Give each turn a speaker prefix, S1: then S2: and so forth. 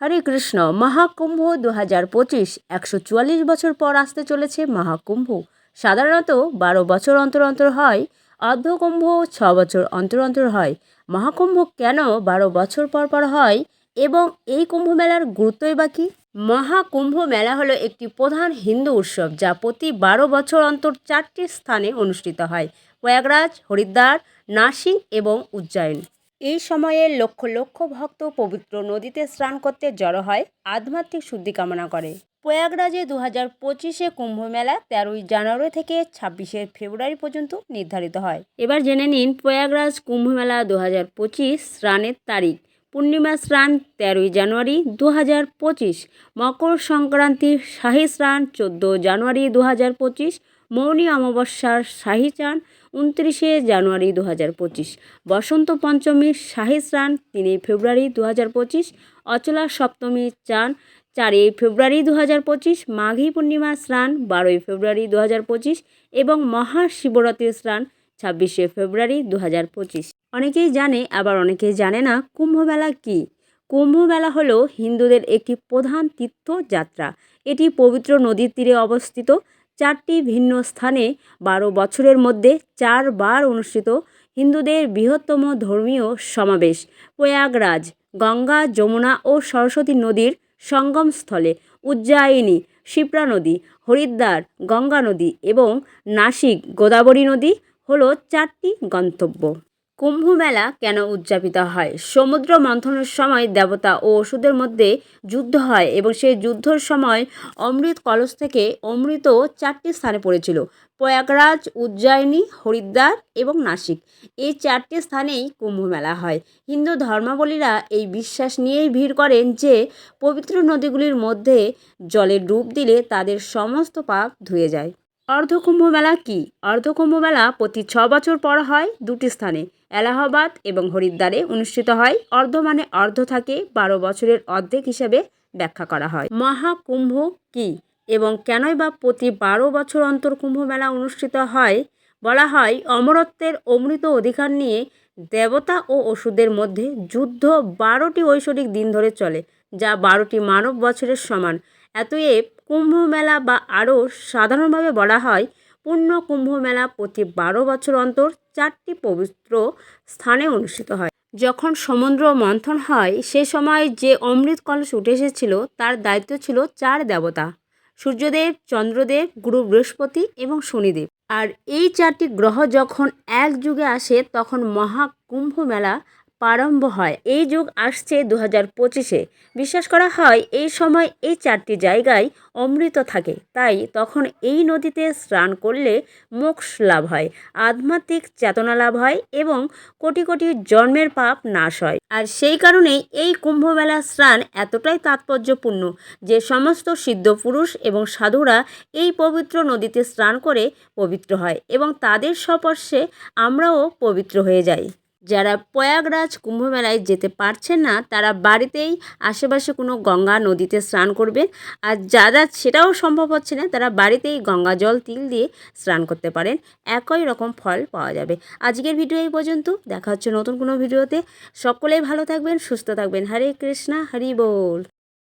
S1: হরে কৃষ্ণ, মহাকুম্ভ দু হাজার পঁচিশ, একশো চুয়াল্লিশ বছর পর আসতে চলেছে মহাকুম্ভ। সাধারণত বারো বছর অন্তর অন্তর হয়, অর্ধকুম্ভ ছ বছর অন্তর অন্তর হয়। মহাকুম্ভ কেন বারো বছর পর পর হয় এবং এই কুম্ভ মেলার গুরুত্বই বা কী? মহাকুম্ভ মেলা হলো একটি প্রধান হিন্দু উৎসব যা প্রতি বারো বছর অন্তর চারটি স্থানে অনুষ্ঠিত হয়। প্রয়াগরাজ, হরিদ্বার নাসিক এবং উজ্জয়ন। এই সময়ে লক্ষ লক্ষ ভক্ত পবিত্র নদীতে স্নান করতে জড়ো হয় আধ্যাত্মিক শুদ্ধি কামনা করে। প্রয়াগরাজে দু হাজার পঁচিশে কুম্ভ মেলা তেরোই জানুয়ারি থেকে ছাব্বিশে ফেব্রুয়ারি পর্যন্ত নির্ধারিত হয়। এবার জেনে নিন প্রয়াগরাজ কুম্ভ মেলা দু হাজার পঁচিশ স্নানের তারিখ। পূর্ণিমা স্নান তেরোই জানুয়ারি দু হাজার পঁচিশ, মকর সংক্রান্তির শাহী স্নান চোদ্দ জানুয়ারি দু হাজার পঁচিশ, মৌনী অমাবস্যার শাহী চান উনত্রিশে জানুয়ারি দু হাজার পঁচিশ, বসন্ত পঞ্চমীর শাহী স্নান তিনই ফেব্রুয়ারি দু হাজার পঁচিশ, অচলা সপ্তমীর চান চারই ফেব্রুয়ারি দু হাজার পঁচিশ, মাঘী পূর্ণিমা স্নান বারোই ফেব্রুয়ারি দু হাজার পঁচিশ এবং মহাশিবরাত্রির স্নান ছাব্বিশে ফেব্রুয়ারি দু হাজার পঁচিশ। অনেকেই জানে, আবার অনেকেই জানে না কুম্ভমেলা কী। কুম্ভমেলা হলো হিন্দুদের একটি প্রধান তীর্থযাত্রা। এটি পবিত্র নদীর তীরে অবস্থিত। চারটি ভিন্ন স্থানে বারো বছরের মধ্যে চারবার অনুষ্ঠিত হিন্দুদের বৃহত্তম ধর্মীয় সমাবেশ, প্রয়াগরাজ, গঙ্গা, যমুনা ও সরস্বতী নদীর সঙ্গমস্থলে উজ্জায়িনী, শিপ্রা নদী, হরিদ্বার, গঙ্গা নদী এবং নাসিক গোদাবরী নদী হলো চারটি গন্তব্য। কুম্ভ মেলা কেন উদযাপিত হয়? সমুদ্র মন্থনের সময় দেবতা ও ওষুধের মধ্যে যুদ্ধ হয় এবং সেই যুদ্ধর সময় অমৃত কলস থেকে অমৃত চারটি স্থানে পড়েছিল। প্রয়াগরাজ, উজ্জয়িনী, হরিদ্বার এবং নাসিক। এই চারটি স্থানেই কুম্ভ মেলা হয়। হিন্দু ধর্মাবলীরা এই বিশ্বাস নিয়েই ভিড় করেন যে, পবিত্র নদীগুলির মধ্যে জলে ডুব দিলে তাদের সমস্ত পাপ ধুয়ে যায়। অর্ধকুম্ভ মেলা কী? অর্ধকুম্ভ মেলা প্রতি ছ বছর পর হয় দুটি স্থানে, এলাহাবাদ এবং হরিদ্বারে অনুষ্ঠিত হয়। অর্ধ মানে অর্ধ থাকে, বারো বছরের অর্ধেক হিসেবে ব্যাখ্যা করা হয়। মহাকুম্ভ কী এবং কেনই বা প্রতি বারো বছর অন্তর কুম্ভ মেলা অনুষ্ঠিত হয়? বলা হয় অমরত্বের অমৃত অধিকার নিয়ে দেবতা ও ওষুধের মধ্যে যুদ্ধ বারোটি ঐশ্বরিক দিন ধরে চলে, যা বারোটি মানব বছরের সমান। এতএব কুম্ভ মেলা বা আরও সাধারণভাবে বলা হয় পূর্ণ কুম্ভ মেলা প্রতি বারো বছর অন্তর চারটি পবিত্র স্থানে অনুষ্ঠিত হয়। যখন সমুদ্র মন্থন হয়, সে সময় যে অমৃত কলস উঠে এসেছিল, তার দায়িত্ব ছিল চার দেবতা, সূর্যদেব, চন্দ্রদেব, গুরু বৃহস্পতি এবং শনিদেব। আর এই চারটি গ্রহ যখন এক যুগে আসে, তখন মহাকুম্ভ মেলা প্রারম্ভ হয়। এই যুগ আসছে দু হাজার পঁচিশে। বিশ্বাস করা হয়, এই সময় এই চারটি জায়গায় অমৃত থাকে। তাই তখন এই নদীতে স্নান করলে মোক্ষ লাভ হয়, আধ্যাত্মিক চেতনা লাভ হয় এবং কোটি কোটি জন্মের পাপ নাশ হয়। আর সেই কারণেই এই কুম্ভমেলা স্নান এতটাই তাৎপর্যপূর্ণ যে সমস্ত সিদ্ধ পুরুষ এবং সাধুরা এই পবিত্র নদীতে স্নান করে পবিত্র হয় এবং তাদের স্পর্শে আমরাও পবিত্র হয়ে যাই। যারা প্রয়াগরাজ কুম্ভমেলায় যেতে পারছেন না, তারা বাড়িতেই আশেপাশে কোনো গঙ্গা নদীতে স্নান করবেন আর যারা সেটাও সম্ভব হচ্ছে না, তারা বাড়িতেই গঙ্গা জল, তিল দিয়ে স্নান করতে পারেন। একই রকম ফল পাওয়া যাবে। আজকের ভিডিও এই পর্যন্ত। দেখা হচ্ছে নতুন কোনো ভিডিওতে। সকলেই ভালো থাকবেন, সুস্থ থাকবেন। হরে কৃষ্ণা, হরি বল।